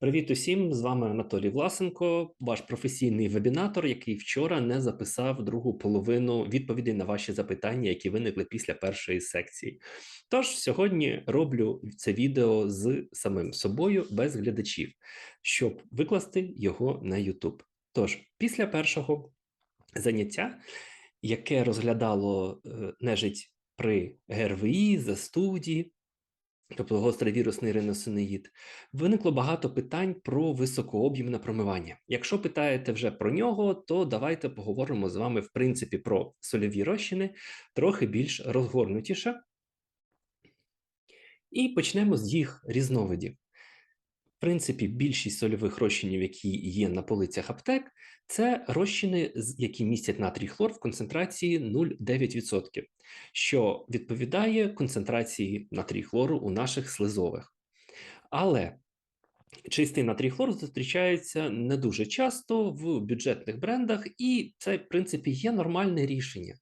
Привіт усім! З вами Анатолій Власенко, ваш професійний вебінатор, який вчора не записав другу половину відповідей на ваші запитання, які виникли після першої секції. Тож сьогодні роблю це відео з самим собою без глядачів, щоб викласти його на YouTube. Тож, після першого заняття, яке розглядало е, нежить при ГРВІ, застуді, тобто гострий вірусний риносинеїд, виникло багато питань про високооб'ємне промивання. Якщо питаєте вже про нього, то давайте поговоримо з вами в принципі про сольові розчини трохи більш розгорнутіше. І почнемо з їх різновидів. В принципі, більшість сольових розчинів, які є на полицях аптек, це розчини, які містять натрій хлор в концентрації 0,9%, що відповідає концентрації натрій хлору у наших слизових. Але чистий натрій хлор зустрічається не дуже часто в бюджетних брендах, і це, в принципі, є нормальне рішення.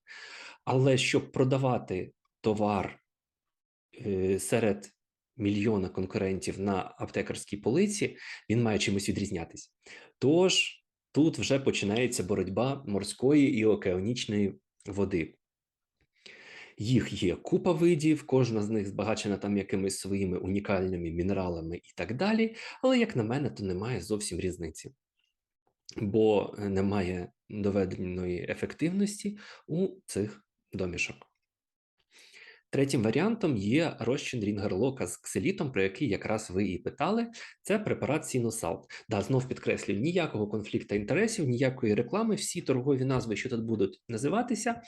Але щоб продавати товар е, серед мільйона конкурентів на аптекарській полиці, він має чимось відрізнятися. Тож тут вже починається боротьба морської і океанічної води. Їх є купа видів, кожна з них збагачена там якимись своїми унікальними мінералами і так далі. Але, як на мене, то немає зовсім різниці, бо немає доведеної ефективності у цих домішок. Третім варіантом є розчин рінгерлока з кселітом, про який якраз ви і питали. Це препарат Сінусалт. Да, знов підкреслюю, ніякого конфлікту інтересів, ніякої реклами. Всі торгові назви, що тут будуть називатися,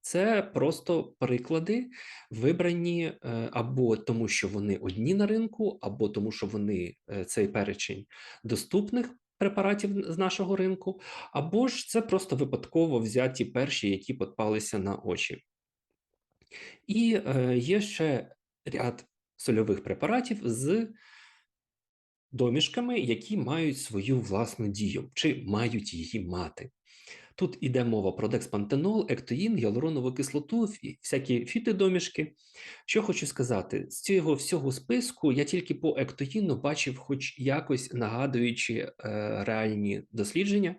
це просто приклади, вибрані е, або тому, що вони одні на ринку, або тому, що вони е, цей перечень доступних. Препаратів з нашого ринку, або ж це просто випадково взяті перші, які подпалися на очі. І е, є ще ряд сольових препаратів з домішками, які мають свою власну дію, чи мають її мати. Тут іде мова про декспантенол, ектоїн, гіалуронову кислоту, всякі фітидомішки. Що хочу сказати, з цього всього списку я тільки по ектоїну бачив, хоч якось нагадуючи е, реальні дослідження,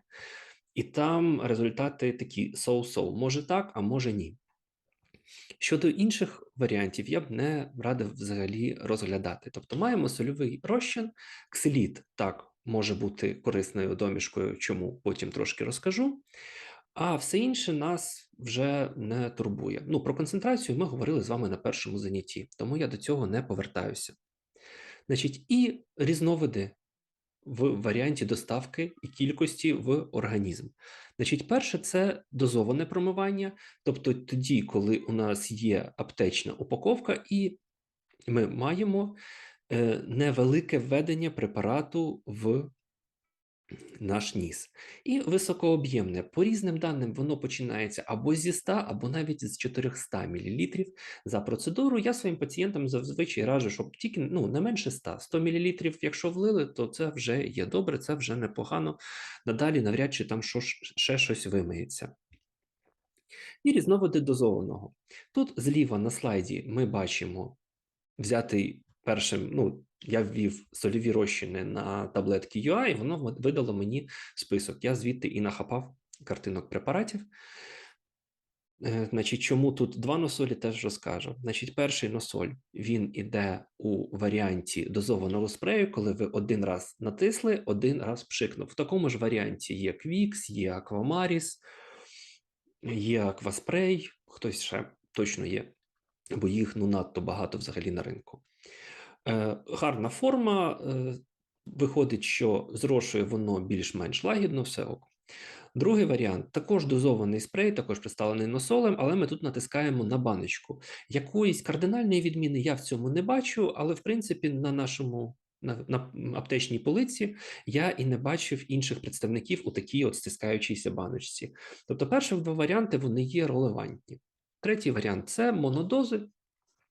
і там результати такі соу-соу. Може так, а може ні. Щодо інших варіантів, я б не радив взагалі розглядати. Тобто маємо сольовий розчин, кселіт так може бути корисною домішкою, чому потім трошки розкажу. А все інше нас вже не турбує. Ну, про концентрацію ми говорили з вами на першому занятті, тому я до цього не повертаюся. Значить, і різновиди в варіанті доставки і кількості в організм. Значить, перше це дозоване промивання, тобто тоді, коли у нас є аптечна упаковка, і ми маємо е, невелике введення препарату в наш ніс. І високооб'ємне. По різним даним, воно починається або зі 100, або навіть з 400 мл за процедуру. Я своїм пацієнтам зазвичай раджу, щоб тільки ну, не менше 100. 100 мл, якщо влили, то це вже є добре, це вже непогано. Надалі навряд чи там ще щось вимиється. І різновиди дозованого. Тут зліва на слайді ми бачимо взятий першим, ну, я ввів сольові розчини на таблетки UA, і воно видало мені список. Я звідти і нахапав картинок препаратів. Е, значить, чому тут два носолі, теж розкажу. Значить, перший носоль він іде у варіанті дозованого спрею, коли ви один раз натисли, один раз пшикнув. В такому ж варіанті є Квікс, є Аквамаріс, є Акваспрей, хтось ще точно є, бо їх ну надто багато взагалі на ринку. Е, гарна форма. Е, виходить, що зрошує воно більш-менш лагідно, все ок. Другий варіант також дозований спрей, також представлений носолем, але ми тут натискаємо на баночку. Якоїсь кардинальної відміни я в цьому не бачу, але в принципі на нашому на, на аптечній полиці я і не бачив інших представників у такій от стискаючійся баночці. Тобто, перші два варіанти вони є релевантні. Третій варіант це монодози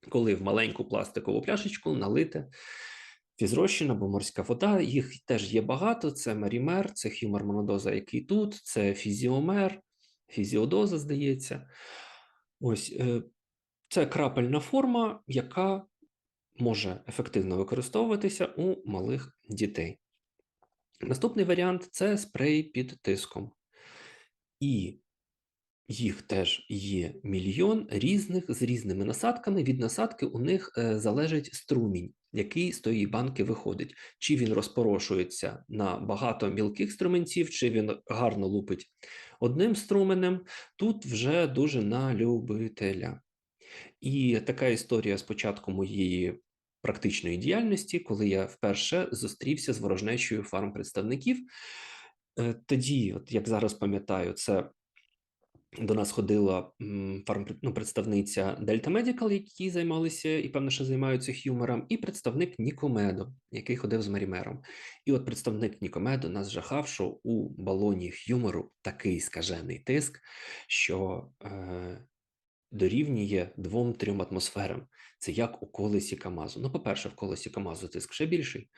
коли в маленьку пластикову пляшечку налите фізрощина або морська вода. Їх теж є багато: це марімер, це хюмар який тут, це фізіомер, фізіодоза, здається. Ось е, це крапельна форма, яка може ефективно використовуватися у малих дітей. Наступний варіант це спрей під тиском. І їх теж є мільйон різних з різними насадками. Від насадки у них е, залежить струмінь, який з тої банки виходить. Чи він розпорошується на багато мілких струменців, чи він гарно лупить одним струменем. Тут вже дуже на любителя. І така історія з початку моєї практичної діяльності, коли я вперше зустрівся з ворожнечою фармпредставників. Е, Тоді, от як зараз пам'ятаю, це до нас ходила ну, представниця Delta Medical, які займалися і певно, що займаються х'юмором, і представник Нікомедо, який ходив з Марімером. І от представник Нікомедо нас жахав, що у балоні х'юмору такий скажений тиск, що е, дорівнює 2-3 атмосферам. Це як у колесі Камазу. Ну, по-перше, в колесі Камазу тиск ще більший,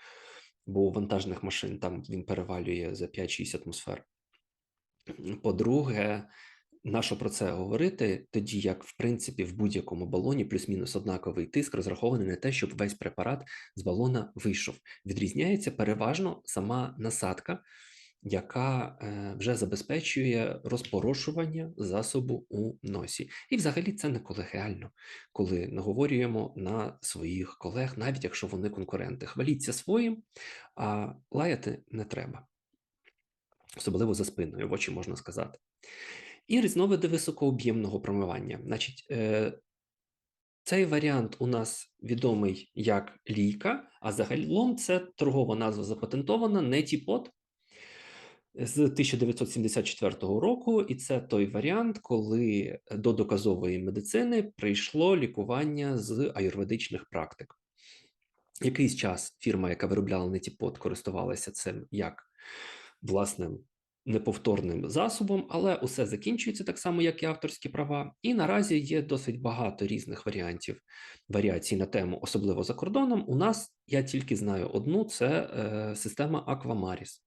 бо у вантажних машин там він перевалює за 5-6 атмосфер. По-друге, нащо про це говорити, тоді як, в принципі, в будь-якому балоні плюс-мінус однаковий тиск розрахований на те, щоб весь препарат з балона вийшов. Відрізняється переважно сама насадка, яка е, вже забезпечує розпорошування засобу у носі. І взагалі це не колегіально, коли наговорюємо на своїх колег, навіть якщо вони конкуренти. Хваліться своїм, а лаяти не треба. Особливо за спиною, в очі можна сказати. І різновиди високооб'ємного промивання. Значить, е, цей варіант у нас відомий як лійка, а загалом це торгова назва запатентована Нетіпот з 1974 року, і це той варіант, коли до доказової медицини прийшло лікування з аюрведичних практик. Якийсь час фірма, яка виробляла Нетіпот, користувалася цим як власним неповторним засобом, але усе закінчується так само, як і авторські права. І наразі є досить багато різних варіантів варіацій на тему, особливо за кордоном. У нас я тільки знаю одну: це е, система Aquamaris.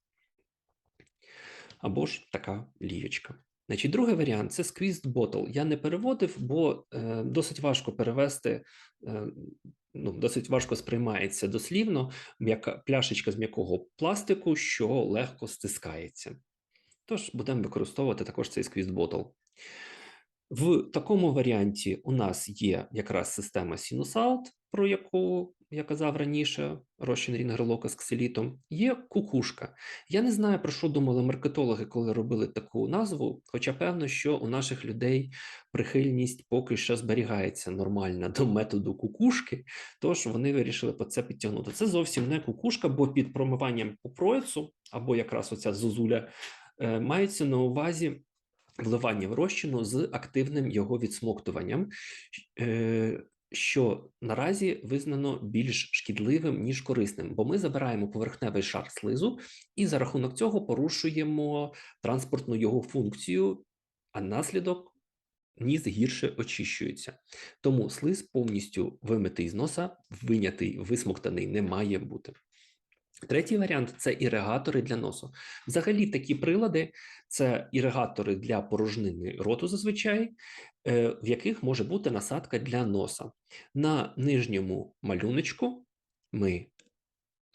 Або ж така лієчка. Значить, другий варіант це squeezed bottle. Я не переводив, бо е, досить важко перевести, е, ну, досить важко сприймається дослівно м'яка пляшечка з м'якого пластику, що легко стискається. Тож будемо використовувати також цей bottle. В такому варіанті у нас є якраз система Sinus про яку я казав раніше, розчин рінгерлока з кселітом, є кукушка. Я не знаю, про що думали маркетологи, коли робили таку назву, хоча певно, що у наших людей прихильність поки що зберігається нормальна до методу кукушки, тож вони вирішили по це підтягнути. Це зовсім не кукушка, бо під промиванням по проецу, або якраз оця зозуля, мається на увазі вливання в розчину з активним його відсмоктуванням, е, що наразі визнано більш шкідливим ніж корисним, бо ми забираємо поверхневий шар слизу і за рахунок цього порушуємо транспортну його функцію, а наслідок ніс гірше очищується. Тому слиз повністю вимитий з носа, винятий, висмоктаний не має бути. Третій варіант це іригатори для носу. Взагалі, такі прилади це іригатори для порожнини роту, зазвичай, е, в яких може бути насадка для носа. На нижньому малюночку ми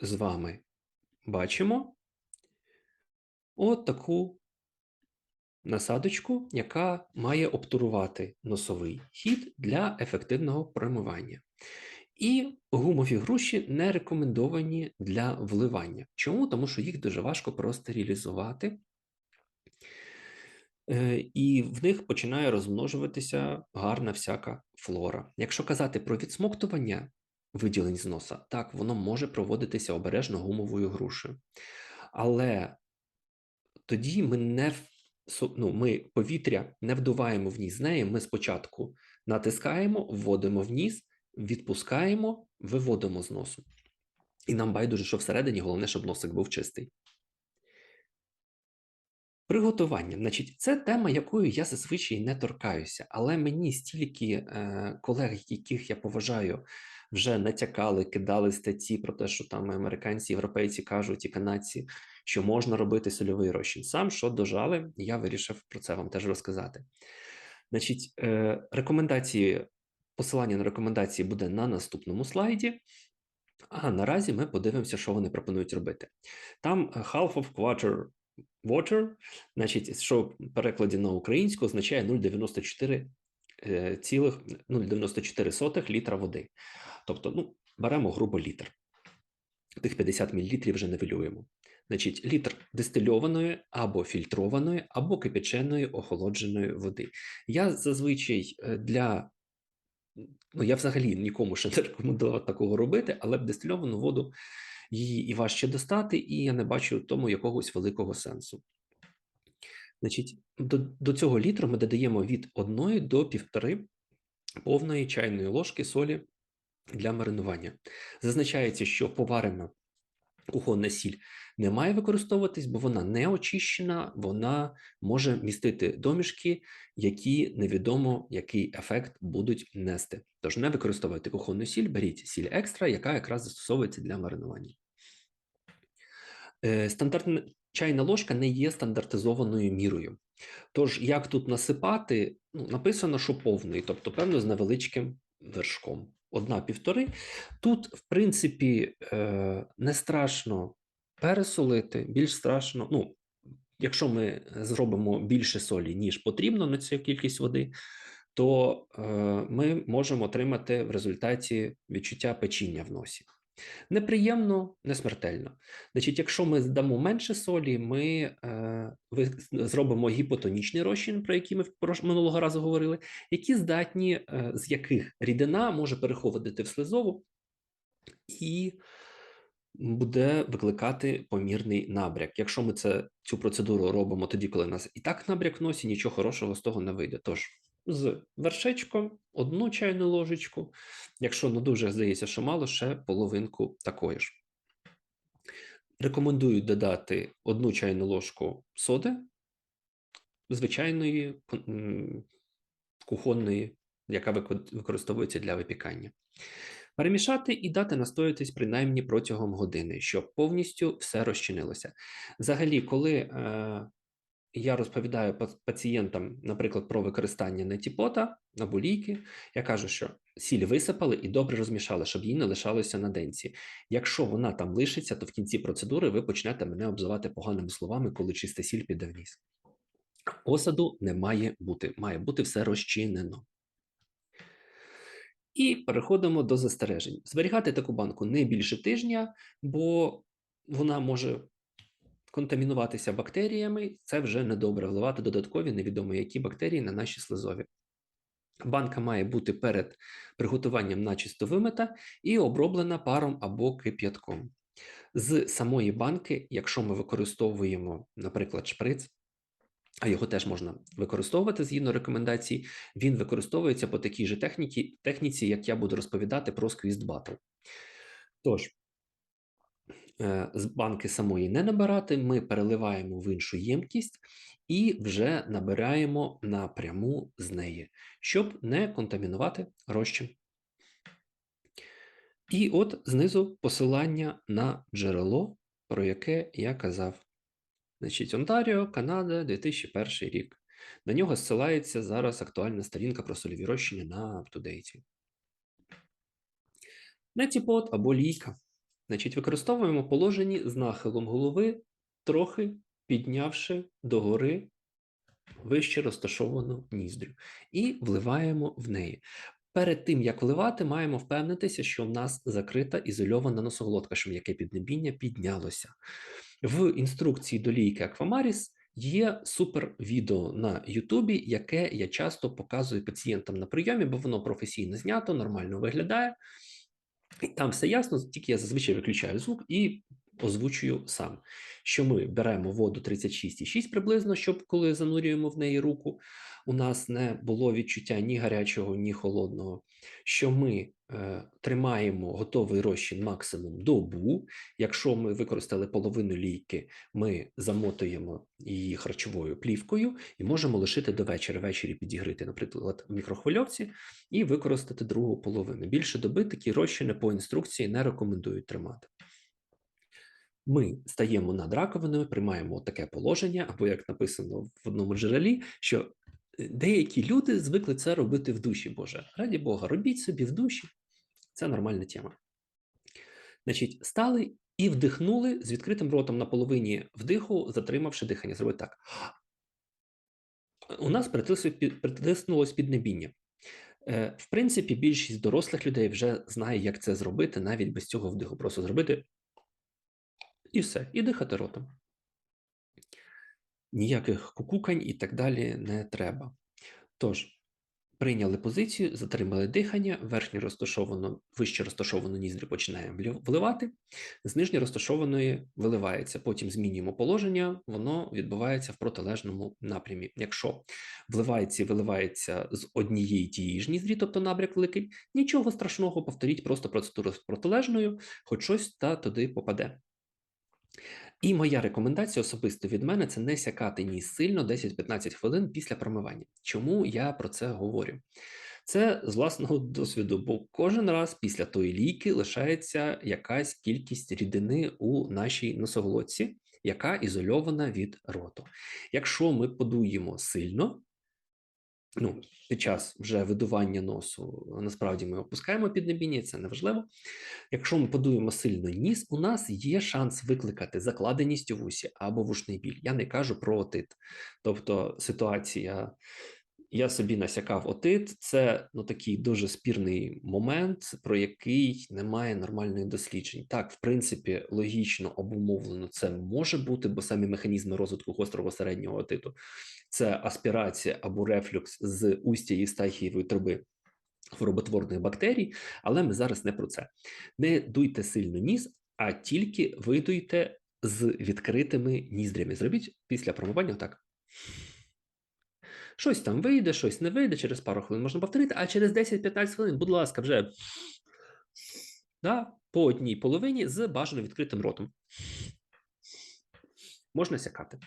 з вами бачимо от таку насадочку, яка має обтурувати носовий хід для ефективного промивання. І гумові груші не рекомендовані для вливання. Чому? Тому що їх дуже важко простерилізувати, е, і в них починає розмножуватися гарна всяка флора. Якщо казати про відсмоктування виділень з носа, так, воно може проводитися обережно гумовою грушею. Але тоді ми не ну, ми повітря не вдуваємо в ніс з неї. Ми спочатку натискаємо, вводимо в ніс відпускаємо, виводимо з носу. І нам байдуже, що всередині головне, щоб носик був чистий. Приготування. Значить, це тема, якою я зазвичай не торкаюся, але мені стільки е, колег, яких я поважаю, вже натякали, кидали статті про те, що там американці, європейці кажуть і канадці, що можна робити сольовий розчин. Сам що дожали, я вирішив про це вам теж розказати. Значить, е, рекомендації Посилання на рекомендації буде на наступному слайді. А наразі ми подивимося, що вони пропонують робити. Там е, half of quarter water, значить, що в перекладі на українську означає 0,94 е, цілих 0,94 літра води. Тобто, ну, беремо грубо літр. Тих 50 мл вже нивелюємо. Значить, літр дистильованої або фільтрованої, або кипяченої охолодженої води. Я зазвичай е, для ну я взагалі нікому ще не рекомендував такого робити, але б дистильовану воду її і важче достати, і я не бачу в тому якогось великого сенсу. Значить, до, до цього літру ми додаємо від 1 до 1,5 повної чайної ложки солі для маринування. Зазначається, що поварена кухонна сіль не має використовуватись, бо вона не очищена, вона може містити домішки, які невідомо який ефект будуть нести. Тож не використовуйте кухонну сіль, беріть сіль екстра, яка якраз застосовується для маринування. Е, Стандартна чайна ложка не є стандартизованою мірою. Тож, як тут насипати, ну, написано, що повний, тобто, певно, з невеличким вершком. Одна-півтори. Тут, в принципі, е, не страшно пересолити, більш страшно, ну, якщо ми зробимо більше солі, ніж потрібно на цю кількість води, то е, ми можемо отримати в результаті відчуття печіння в носі. Неприємно, не смертельно. Значить, якщо ми здамо менше солі, ми е, зробимо гіпотонічний розчин, про який ми минулого разу говорили, які здатні, е, з яких рідина може переходити в слизову і буде викликати помірний набряк. Якщо ми це, цю процедуру робимо тоді, коли нас і так набряк в носі, нічого хорошого з того не вийде. Тож з вершечком, одну чайну ложечку. Якщо ну дуже здається, що мало, ще половинку такої ж. Рекомендую додати одну чайну ложку соди, звичайної кухонної, яка використовується для випікання. Перемішати і дати настоятись принаймні протягом години, щоб повністю все розчинилося. Взагалі, коли е, я розповідаю пацієнтам, наприклад, про використання нетіпота або ліки, я кажу, що сіль висипали і добре розмішали, щоб їй не лишалося на денці. Якщо вона там лишиться, то в кінці процедури ви почнете мене обзивати поганими словами, коли чиста сіль піде вниз. Осаду не має бути, має бути все розчинено. І переходимо до застережень. Зберігати таку банку не більше тижня, бо вона може контамінуватися бактеріями, це вже недобре вливати додаткові невідомо які бактерії на наші слизові. Банка має бути перед приготуванням начисто вимита і оброблена паром або кип'ятком. З самої банки, якщо ми використовуємо, наприклад, шприц, а його теж можна використовувати згідно рекомендацій, він використовується по такій же техніці, техніці як я буду розповідати про Squeezed Bottle. Тож, з банки самої не набирати, ми переливаємо в іншу ємкість і вже набираємо напряму з неї, щоб не контамінувати розчин. І от знизу посилання на джерело, про яке я казав. Значить, Онтаріо, Канада, 2001 рік. На нього зсилається зараз актуальна сторінка про сольові розчини на UpToDate. Нетіпот або лійка. Значить, використовуємо положені з нахилом голови, трохи піднявши догори вище розташовану ніздрю, і вливаємо в неї. Перед тим, як вливати, маємо впевнитися, що в нас закрита ізольована носоглотка, що м'яке піднебіння піднялося. В інструкції до лійки Аквамаріс є супер відео на Ютубі, яке я часто показую пацієнтам на прийомі, бо воно професійно знято, нормально виглядає. Там все ясно, тільки я зазвичай виключаю звук і озвучую сам, що ми беремо воду 36,6 приблизно, щоб коли занурюємо в неї руку, у нас не було відчуття ні гарячого, ні холодного. Що ми е, тримаємо готовий розчин максимум добу. Якщо ми використали половину лійки, ми замотуємо її харчовою плівкою і можемо лишити до вечора. Ввечері підігрити, наприклад, в мікрохвильовці і використати другу половину. Більше доби такі розчини по інструкції не рекомендують тримати. Ми стаємо над раковиною, приймаємо таке положення, або як написано в одному джерелі, що деякі люди звикли це робити в душі. Боже, раді Бога, робіть собі в душі. Це нормальна тема. Значить, стали і вдихнули з відкритим ротом на половині вдиху, затримавши дихання. Зробити так. У нас притиснулось піднебіння. Е, в принципі, більшість дорослих людей вже знає, як це зробити, навіть без цього вдиху. Просто зробити і все, і дихати ротом. Ніяких кукукань і так далі не треба. Тож, Прийняли позицію, затримали дихання, верхньо розташовано, вище розташовану ніздрю починаємо вливати, з нижньо розташованої виливається. Потім змінюємо положення, воно відбувається в протилежному напрямі. Якщо вливається і виливається з однієї тієї ж ніздрі, тобто набряк великий, нічого страшного, повторіть просто процедуру з протилежною, хоч щось та туди попаде. І моя рекомендація особисто від мене це не сякати ні сильно 10-15 хвилин після промивання. Чому я про це говорю? Це з власного досвіду, бо кожен раз після тої ліки лишається якась кількість рідини у нашій носоглотці, яка ізольована від роту. Якщо ми подуємо сильно, ну, під час вже видування носу, насправді ми опускаємо піднебіння, це неважливо. Якщо ми подуємо сильно ніс, у нас є шанс викликати закладеність у вусі або вушний біль. Я не кажу про отит. Тобто ситуація я собі насякав отит. Це ну такий дуже спірний момент, про який немає нормальних досліджень. Так, в принципі, логічно обумовлено це може бути, бо самі механізми розвитку гострого середнього отиту це аспірація або рефлюкс з устя і стахієвої труби. Хвороботворних бактерій, але ми зараз не про це. Не дуйте сильно ніс, а тільки видуйте з відкритими ніздрями. Зробіть після промивання так. Щось там вийде, щось не вийде, через пару хвилин можна повторити, а через 10-15 хвилин, будь ласка, вже да, по одній половині з бажано відкритим ротом. Можна сякати.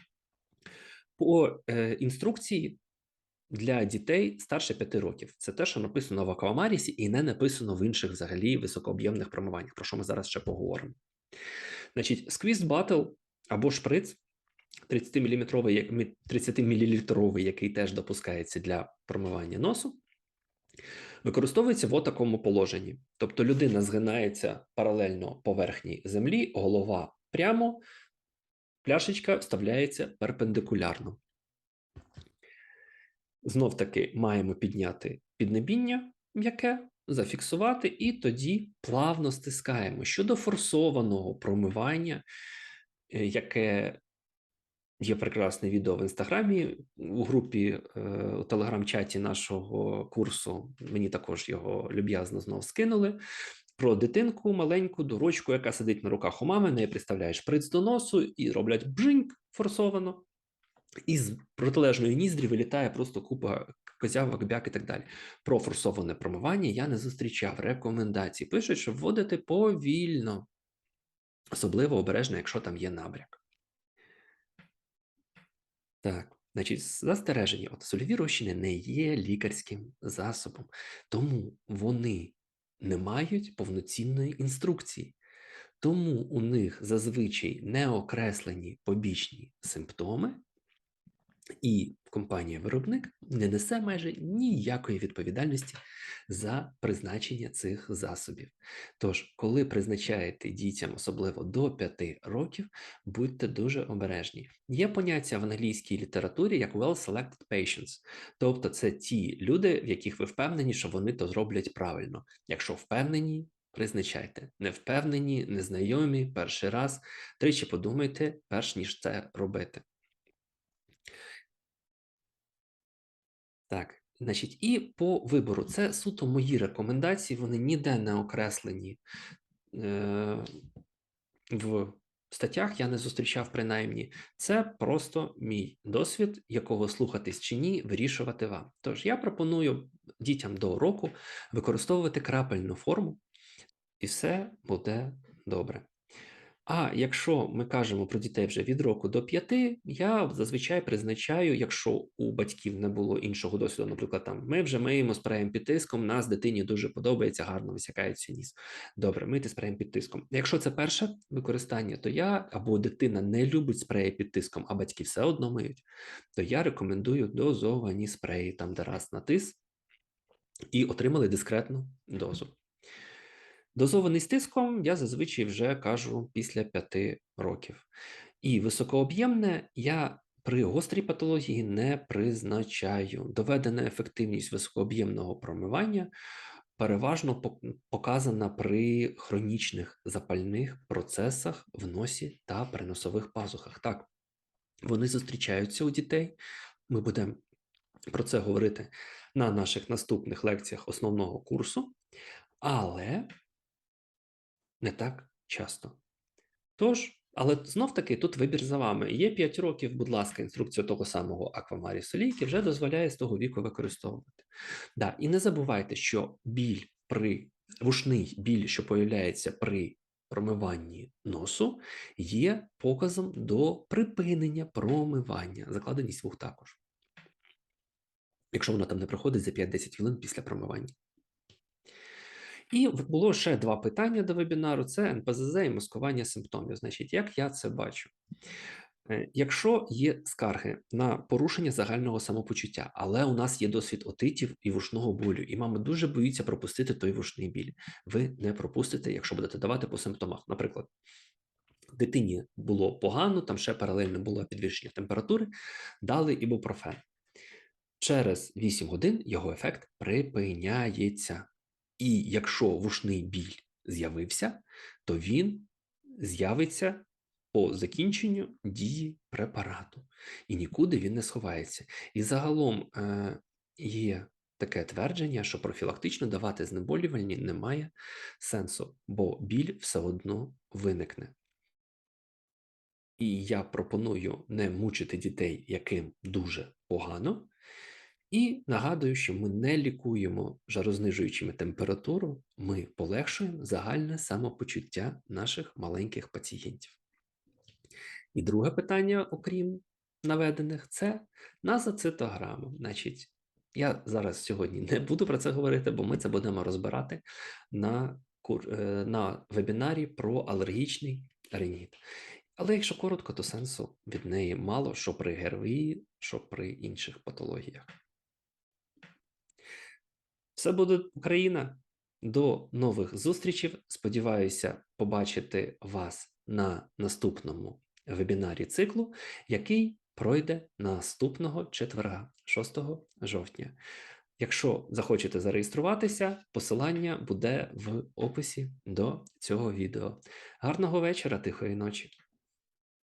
По е, інструкції для дітей старше 5 років. Це те, що написано в Аквамарісі, і не написано в інших взагалі високооб'ємних промиваннях, про що ми зараз ще поговоримо. Значить, сквіз батл або шприц 30 мм, 30 мл, який теж допускається для промивання носу, використовується в такому положенні. Тобто людина згинається паралельно поверхні землі, голова прямо, пляшечка вставляється перпендикулярно. Знов таки маємо підняти піднебіння м'яке, зафіксувати, і тоді плавно стискаємо. Щодо форсованого промивання, е, яке Є прекрасне відео в інстаграмі у групі е, у телеграм-чаті нашого курсу. Мені також його люб'язно знову скинули. Про дитинку маленьку дурочку, яка сидить на руках у мами, неї представляєш приц до носу і роблять бжиньк форсовано. І з протилежної ніздрі вилітає просто купа козявок, бяк і так далі. Про форсоване промивання я не зустрічав рекомендацій. Пишуть, що вводити повільно, особливо обережно, якщо там є набряк. Так, значить, застереження, от сольові розчини не є лікарським засобом, тому вони не мають повноцінної інструкції. Тому у них зазвичай не окреслені побічні симптоми, і компанія-виробник не несе майже ніякої відповідальності за призначення цих засобів. Тож, коли призначаєте дітям, особливо до 5 років, будьте дуже обережні. Є поняття в англійській літературі як well-selected patients, тобто це ті люди, в яких ви впевнені, що вони то зроблять правильно. Якщо впевнені, Призначайте, не впевнені, незнайомі, перший раз, тричі подумайте, перш ніж це робити. Так, значить, і по вибору це суто мої рекомендації, вони ніде не окреслені е, в статтях, я не зустрічав принаймні. Це просто мій досвід, якого слухатись чи ні, вирішувати вам. Тож я пропоную дітям до року використовувати крапельну форму, і все буде добре. А якщо ми кажемо про дітей вже від року до п'яти, я зазвичай призначаю, якщо у батьків не було іншого досвіду, наприклад, там ми вже миємо спреєм під тиском, нас дитині дуже подобається, гарно висякається ніс. Добре, мити спреєм під тиском. Якщо це перше використання, то я або дитина не любить спреї під тиском, а батьки все одно миють, то я рекомендую дозовані спреї, там де раз натис, і отримали дискретну дозу. Дозований з тиском я зазвичай вже кажу після 5 років. І високооб'ємне я при гострій патології не призначаю. Доведена ефективність високооб'ємного промивання переважно показана при хронічних запальних процесах в носі та переносових пазухах. Так, вони зустрічаються у дітей. Ми будемо про це говорити на наших наступних лекціях основного курсу, але не так часто. Тож, але знов таки тут вибір за вами. Є 5 років, будь ласка, інструкція того самого Аквамарі Солійки вже дозволяє з того віку використовувати. Да, і не забувайте, що біль при вушний біль, що появляється при промиванні носу, є показом до припинення промивання. Закладеність вух також. Якщо воно там не проходить за 5-10 хвилин після промивання. І було ще два питання до вебінару: це НПЗЗ і маскування симптомів. Значить, як я це бачу? Е, Якщо є скарги на порушення загального самопочуття, але у нас є досвід отитів і вушного болю, і мама дуже боїться пропустити той вушний біль. Ви не пропустите, якщо будете давати по симптомах. Наприклад, дитині було погано, там ще паралельно було підвищення температури, дали ібупрофен. Через 8 годин його ефект припиняється. І якщо вушний біль з'явився, то він з'явиться по закінченню дії препарату. І нікуди він не сховається. І загалом е, є таке твердження, що профілактично давати знеболювальні немає сенсу, бо біль все одно виникне. І я пропоную не мучити дітей, яким дуже погано. І нагадую, що ми не лікуємо жарознижуючими температуру, ми полегшуємо загальне самопочуття наших маленьких пацієнтів. І друге питання, окрім наведених, це назоцитограма. Значить, я зараз сьогодні не буду про це говорити, бо ми це будемо розбирати на, е, на вебінарі про алергічний ринід. Але якщо коротко, то сенсу від неї мало, що при ГРВІ, що при інших патологіях. Все буде Україна. До нових зустрічей. Сподіваюся побачити вас на наступному вебінарі циклу, який пройде наступного четверга, 6 жовтня. Якщо захочете зареєструватися, посилання буде в описі до цього відео. Гарного вечора, тихої ночі!